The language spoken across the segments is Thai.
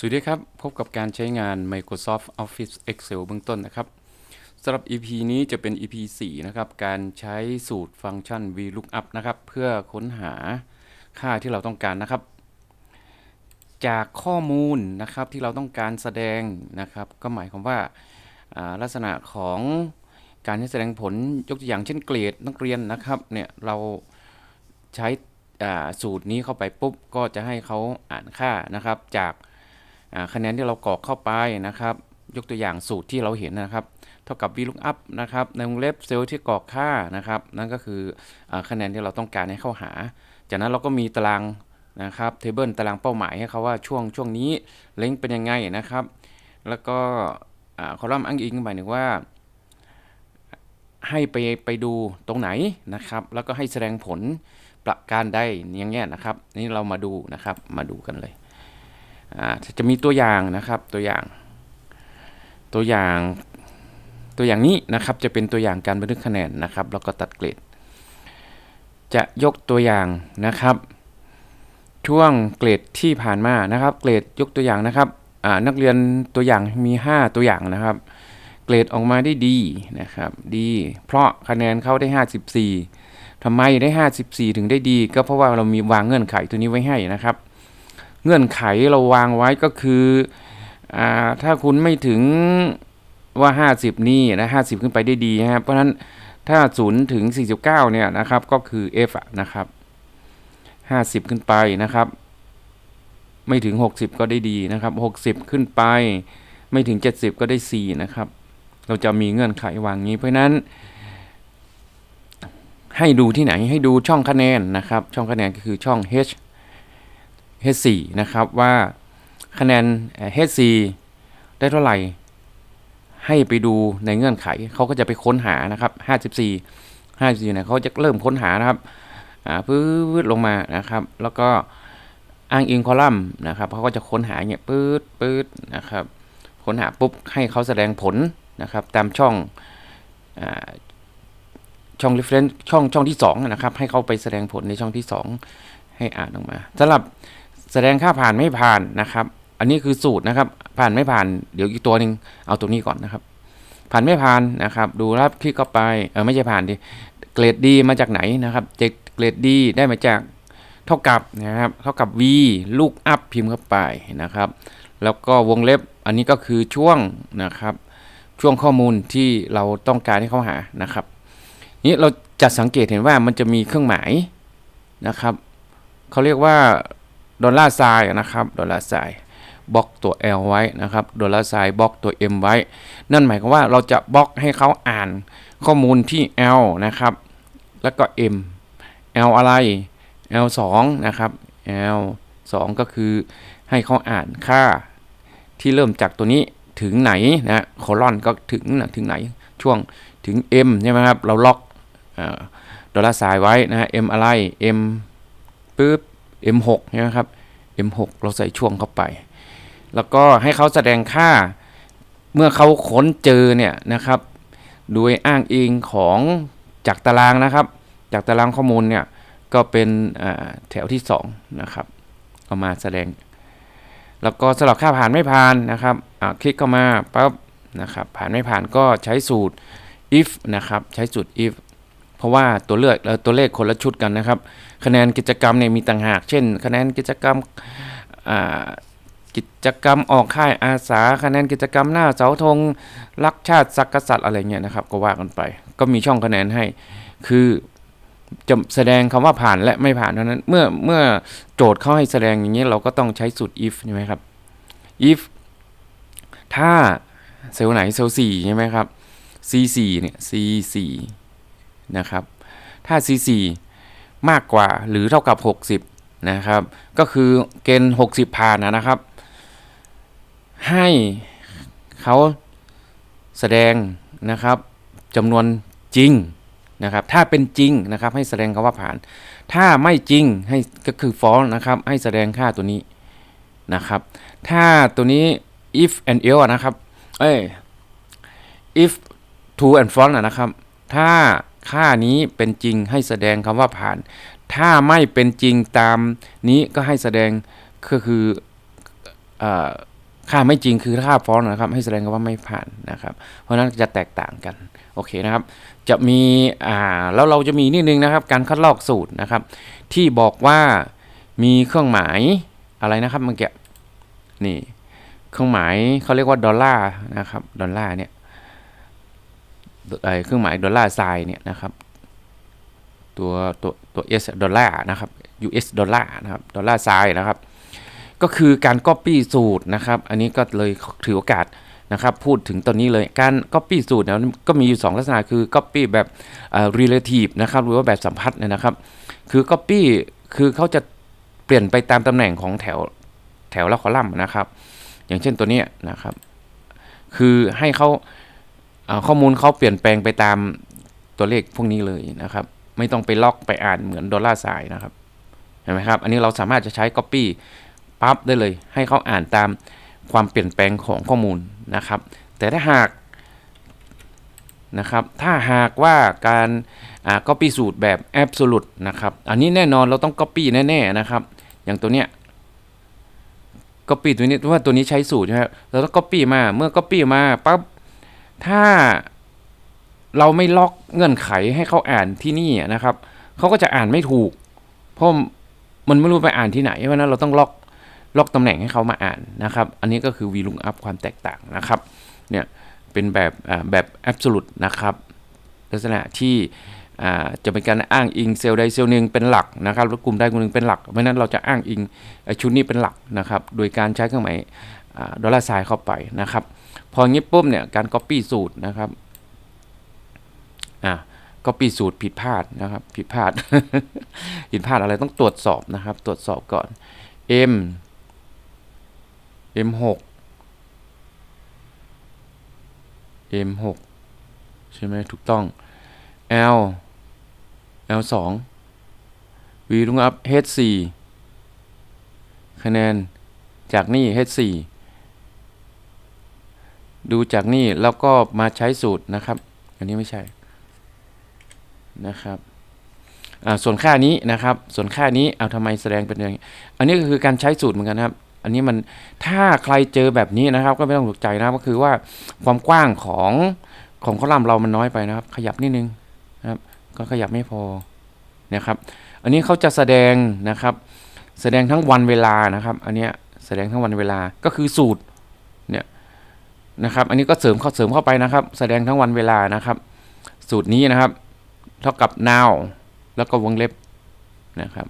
สวัสดีครับ พบกับการใช้งาน Microsoft Office Excel เบื้องต้นนะครับสำหรับ EP นี้จะเป็น EP 4 นะครับ การใช้สูตรฟังก์ชัน VLOOKUP นะครับ เพื่อค้นหาค่าที่เราต้องการนะครับ จากข้อมูลนะครับที่เราต้องการแสดงนะครับ ก็หมายความว่าาลักษณะของการให้แสดงผลยกตัวอย่างเช่นเกรดนักเรียนนะครับเนี่ยเราใช้สูตรนี้เข้าไปปุ๊บก็จะให้เขาอ่านค่านะครับจาก คะแนนที่เรากรอกเข้าไปนะครับ ยกตัวอย่างสูตรที่เราเห็นนะครับ เท่ากับ VLOOKUP นะครับ ในวงเล็บเซลล์ที่กรอกค่านะครับ นั่นก็คือคะแนนที่เราต้องการให้เข้าหา จากนั้นเราก็มีตารางนะครับเทเบิลตารางเป้าหมายให้เขาว่าช่วงช่วงนี้เล้งเป็นยังไงนะครับ แล้วก็คอลัมน์อ้างอิงหมายถึงว่า ให้ไปไปดูตรงไหนนะครับ แล้วก็ให้แสดงผลประการใดอย่างเงี้ยนะครับ นี่เรามาดูนะครับมาดูกันเลย จะมีตัวอย่างนะครับตัวอย่าง ตัวอย่างตัวอย่างนี้นะครับจะเป็นตัวอย่างการบันทึกคะแนนนะครับ แล้วก็ตัดเกรด จะยกตัวอย่างนะครับ ช่วงเกรดที่ผ่านมานะครับ เกรดยกตัวอย่างนะครับนักเรียนตัวอย่างมี 5 ตัวอย่างนะครับ เกรดออกมาได้ดีนะครับ ดี เพราะคะแนนเข้าได้ 54ทำไมได้ 54 ถึงได้ดี ก็เพราะว่าเรามีวางเงื่อนไขตัวนี้ไว้ให้นะครับ เงื่อนไขเราวางไว้ก็คืออถ้าคุณไม่ถึงว่า 50 นี่นะ50ขึ้นไปได้ดีนะครับเพราะฉะนั้นถ้า 0 ถึง 49 เนี่ยนะครับ ก็คือ F อะนะครับ 50 ขึ้นไปนะครับ ไม่ถึง 60 ก็ได้ดีนะครับ 60 ขึ้นไป ไม่ถึง 70 ก็ได้ C นะครับ เราจะมีเงื่อนไขวางงี้ เพราะนั้น ให้ดูที่ไหนให้ดูช่องคะแนนนะครับ ช่องคะแนนก็คือช่อง H H4 นะครับว่าคะแนน H4 ได้เท่าไหร่ ให้ไปดูในเงื่อนไขเขาก็จะไปค้นหานะครับ 54 54เนี่ยเขาจะเริ่มค้นหานะครับอ่าปื๊ดลงมานะครับ แล้วก็อ้างอิงคอลัมน์นะครับเขาก็จะค้นหาเงี้ยปื๊ดปื๊ดนะครับ ค้นหาปุ๊บให้เขาแสดงผลนะครับ ตามช่องอาช่อง reference ช่องช่องที่สองนะครับ ให้เขาไปแสดงผลในช่องที่สองให้อ่านออกมาสำหรับ แสดงค่าผ่านไม่ผ่านนะครับ อันนี้คือสูตรนะครับ ผ่านไม่ผ่านเดี๋ยวอีกตัวหนึ่งเอาตัวนี้ก่อนนะครับ ผ่านไม่ผ่านนะครับ ดูรับคลิกเข้าไปเออไม่ใช่ผ่านดิเกรดดีมาจากไหนนะครับเจเกรดดีได้มาจากเท่ากับนะครับเท่ากับ v ลูกอัพพิมพ์เข้าไปนะครับ แล้วก็วงเล็บอันนี้ก็คือช่วงนะครับ ช่วงข้อมูลที่เราต้องการให้เขาหานะครับนี้เราจะสังเกตเห็นว่ามันจะมีเครื่องหมายนะครับเขาเรียกว่า ดอลลาร์ไซน์นะครับดอลลาร์ไซน์บล็อกตัว L ไว้นะครับดอลลาร์ไซน์บล็อกตัว M ไว้ นั่นหมายความว่าเราจะบล็อกให้เขาอ่านข้อมูลที่ L นะครับ แล้วก็ M L อะไร L 2นะครับ L 2 ก็คือให้เขาอ่านค่าที่เริ่มจากตัวนี้ถึงไหนนะโคลอนก็ถึงนะถึงไหนช่วงถึง M ใช่ไหมครับ เราล็อกดอลลาร์ไซน์ไว้นะฮะ M อะไร M ปึ๊บ M6 ใช่ไหมครับ M6 เราใส่ช่วงเข้าไป แล้วก็ให้เขาแสดงค่าเมื่อเขาค้นเจอเนี่ยนะครับโดยอ้างอิงของจากตารางนะครับ จากตารางข้อมูลเนี่ยก็เป็นแถวที่2นะครับเอามาแสดง แล้วก็สำหรับค่าผ่านไม่ผ่านนะครับคลิกเข้ามาปั๊บนะครับผ่านไม่ผ่านก็ใช้สูตร if นะครับใช้สูตร if เพราะว่าตัวเลือกตัวเลขคนละชุดกันนะครับ คะแนนกิจกรรมเนี่ยมีต่างหาก เช่น คะแนนกิจกรรมกิจกรรมออกค่ายอาสา คะแนนกิจกรรมหน้าเสาธงรักชาติสักกษัตริย์อะไรเงี้ยนะครับ ก็ว่ากันไป ก็มีช่องคะแนนให้คือจะแสดงคำว่าผ่านและไม่ผ่านเท่านั้น เมื่อเมื่อโจทย์เขาให้แสดงอย่างนี้เราก็ต้องใช้สูตร if ใช่ไหมครับ if ถ้าเซลล์ไหนเซลล์4ใช่ไหมครับ c4 เนี่ย c4 นะครับ ถ้า c4 มากกว่าหรือเท่ากับ 60 นะครับ ก็คือเกณฑ์ 60 ผ่านนะครับ ให้เขาแสดงนะครับจำนวนจริงนะครับ ถ้าเป็นจริงนะครับ ให้แสดงคำว่าผ่าน ถ้าไม่จริงให้ก็คือ false นะครับ ให้แสดงค่าตัวนี้นะครับ ถ้าตัวนี้ if and else นะครับ เอ้ย if true and false นะครับ ถ้า ค่านี้เป็นจริงให้แสดงคำว่าผ่าน ถ้าไม่เป็นจริงตามนี้ก็ให้แสดงก็คือค่าไม่จริงคือค่าฟอนต์นะครับ ให้แสดงว่าไม่ผ่านนะครับ เพราะนั้นจะแตกต่างกันโอเคนะครับ จะมีอ่าแล้วเราจะมีนิดนึงนะครับ การคัดลอกสูตรนะครับ ที่บอกว่ามีเครื่องหมายอะไรนะครับเมื่อกี้นี่เครื่องหมายเขาเรียกว่าดอลลาร์นะครับดอลลาร์เนี่ย เครื่องหมายดอลลาร์ไซน์เนี่ยนะครับตัวตัวตัว S ดอลลาร์นะครับ US ดอลลาร์นะครับดอลลาร์ไซน์นะครับ ก็คือการ Copy สูตรนะครับ อันนี้ก็เลยถือโอกาสนะครับพูดถึงตอนนี้เลยการ Copy สูตรเนี่ยก็มีอยู่ 2 ลักษณะคือ Copy แบบอ่อ relative นะครับหรือว่าแบบสัมพัทธ์เนี่ยนะครับ คือ Copy คือเขาจะเปลี่ยนไปตามตำแหน่งของแถวแถวและคอลัมน์นะครับ อย่างเช่นตัวนี้นะครับ คือให้เขา ข้อมูลเขาเปลี่ยนแปลงไปตามตัวเลขพวกนี้เลยนะครับ ไม่ต้องไปล็อกไปอ่านเหมือนดอลลาร์ไซน์นะครับเห็นไหมครับ อันนี้เราสามารถจะใช้ Copy ปั๊บได้เลย ให้เขาอ่านตามความเปลี่ยนแปลงของข้อมูลนะครับ แต่ถ้าหากนะครับ ถ้าหากว่าการอ่า Copy สูตรแบบ Absolute นะครับ อันนี้แน่นอนเราต้อง Copy แน่ๆนะครับ อย่างตัวเนี้ย Copy ตัวนี้ว่าตัวนี้ใช้สูตรใช่ไหมเราต้อง Copy มา เมื่อ Copy มาปั๊บ ถ้าเราไม่ล็อกเงื่อนไขให้เขาอ่านที่นี่นะครับ เขาก็จะอ่านไม่ถูก เพราะมันไม่รู้ไปอ่านที่ไหน เพราะฉะนั้นเราต้องล็อกล็อกตำแหน่งให้เขามาอ่านนะครับ อันนี้ก็คือ VLOOKUP ความแตกต่างนะครับ เนี่ยเป็นแบบแบบ absolute นะครับ ลักษณะที่จะเป็นการอ้างอิงเซลล์ใดเซลล์หนึ่งเป็นหลักนะครับแล้วกลุ่มใดกลุ่มหนึ่งเป็นหลัก เพราะฉะนั้นเราจะอ้างอิงชุดนี้เป็นหลักนะครับ โดยการใช้เครื่องหมายดอลลาร์ไซน์เข้าไปนะครับ องี้ปุ๊บเนี่ยการ copy สูตรนะครับอ่า copy สูตรผิดพลาดนะครับ ผิดพลาด ผิดพลาดอะไรต้องตรวจสอบนะครับ ตรวจสอบก่อน M M6 M6 ใช่ไหมถูกต้อง L L2 V ลุงอัพ H4 คะแนนจากนี่ H4 ดูจากนี่แล้วก็มาใช้สูตรนะครับ อันนี้ไม่ใช่นะครับอ่าส่วนค่านี้นะครับ ส่วนค่านี้เอาทำไมแสดงเป็นอย่างนี้ อันนี้ก็คือการใช้สูตรเหมือนกันครับ อันนี้มันถ้าใครเจอแบบนี้นะครับ ก็ไม่ต้องตกใจนะก็คือว่าความกว้างของของคอลัมน์เรามันน้อยไปนะครับ ขยับนิดนึงนะครับ ก็ขยับไม่พอนะครับ อันนี้เขาจะแสดงนะครับ แสดงทั้งวันเวลานะครับ อันเนี้ยแสดงทั้งวันเวลาก็คือสูตรเนี่ย นะครับ อันนี้ก็เสริมเข้าเสริมเข้าไปนะครับ แสดงทั้งวันเวลานะครับ สูตรนี้นะครับ เท่ากับ now แล้วก็วงเล็บนะครับ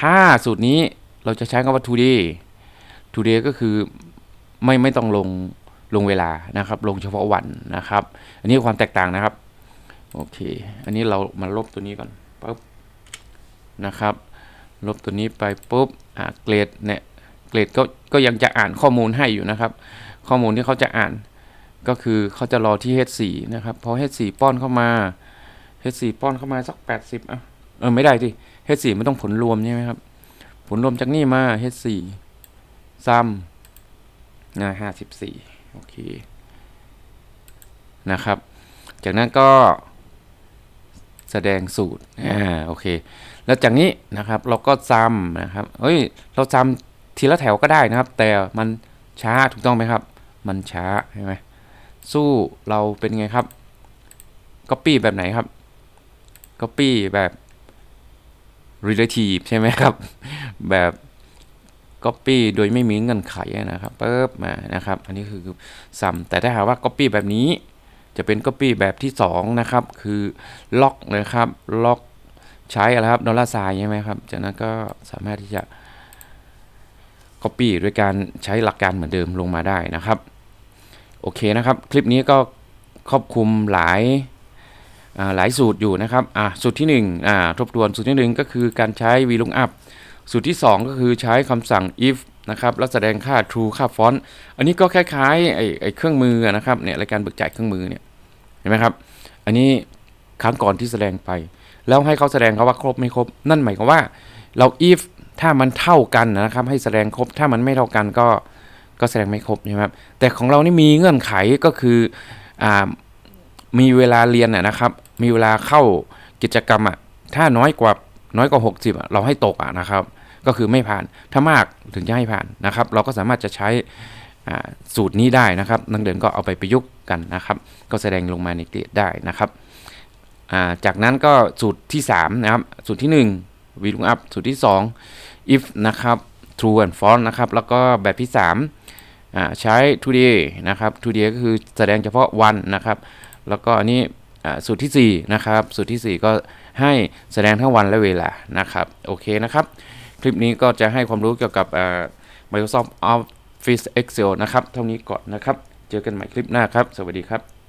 ถ้าสูตรนี้เราจะใช้คำว่า today today ก็คือไม่ไม่ต้องลงลงเวลานะครับ ลงเฉพาะวันนะครับ อันนี้ความแตกต่างนะครับ โอเค อันนี้เรามาลบตัวนี้ก่อนปุ๊บนะครับ ลบตัวนี้ไปปุ๊บอ่าเกรดเนี่ยเกรดก็ก็ยังจะอ่านข้อมูลให้อยู่นะครับ ข้อมูลที่เขาจะอ่าน ก็คือเขาจะรอที่ H4 นะครับพอ H4 ป้อนเข้ามา H4 ป้อนเข้ามาสัก 80อะเออไม่ได้ที่ H4 มันต้องผลรวมใช่ไหมครับ ผลรวมจากนี่มา H4 ซ้ำนะ54โอเคนะครับ จากนั้นก็แสดงสูตร อ่า โอเค แล้วจากนี้นะครับเราก็ซ้ำนะครับ เฮ้ย เราซ้ำทีละแถวก็ได้นะครับ แต่มันช้าถูกต้องไหมครับ มันช้าใช่ไหม สู้เราเป็นไงครับ Copy แบบไหนครับ Copy แบบ relative ใช่ไหมครับ แบบ Copy โดยไม่มีเงื่อนไขนะครับปึ๊บมานะครับ อันนี้คือซ้ำแต่ถ้าหากว่า Copy แบบนี้ จะเป็น Copy แบบที่ 2 นะครับ คือล็อกนะครับล็อกใช้อะไรครับดอลลาร์ไซน์ใช่ไหมครับ จากนั้นก็สามารถที่จะ Copy ด้วยการใช้หลักการเหมือนเดิมลงมาได้นะครับ โอเคนะครับ คลิปนี้ก็ครอบคลุมหลายหลายสูตรอยู่นะครับอ่าสูตรที่1อ่าทบทวนสูตรที่ 1 ก็คือการใช้ VLOOKUP สูตรที่ 2 ก็คือใช้คำสั่ง if นะครับแล้วแสดงค่า true ค่า font อันนี้ก็คล้ายๆไอ้ไอ้เครื่องมือนะครับเนี่ยรายการเบิกจ่ายเครื่องมือเนี่ยเห็นไหมครับ อันนี้ครั้งก่อนที่แสดงไป แล้วให้เขาแสดงเขาว่าครบไม่ครบ นั่นหมายความว่าเรา if ถ้ามันเท่ากันนะครับ ให้แสดงครบถ้ามันไม่เท่ากันก็ ก็แสดงไม่ครบใช่ไหมครับแต่ของเรานี่มีเงื่อนไขก็คืออ่ามีเวลาเรียนนะครับ มีเวลาเข้ากิจกรรมอะถ้าน้อยกว่าน้อยกว่า 60อะเราให้ตกอะนะครับ ก็คือไม่ผ่านถ้ามากถึงจะให้ผ่านนะครับ เราก็สามารถจะใช้สูตรนี้ได้นะครับนักเรียนก็เอาไปประยุกต์กันนะครับ ก็แสดงลงมาในเกรดได้นะครับาจากนั้นก็สูตรที่3นะครับสูตรที่ 1 VLOOKUP สูตรที่ 2 if นะครับ true and false นะครับ แล้วก็แบบที่ 3 ใช้ today นะครับ today ก็คือแสดงเฉพาะวันนะครับ แล้วก็อันนี้อ่สูตรทีสี่ 4 นะครับ สูตรทีสี่ 4 ก็ให้แสดงทั้งวันและเวลานะครับ โอเคนะครับ คลิปนี้ก็จะให้ความรู้เกี่ยวกับ Microsoft Office Excel นะครับ เท่านี้ก่อนนะครับ เจอกันใหม่คลิปหน้าครับ สวัสดีครับ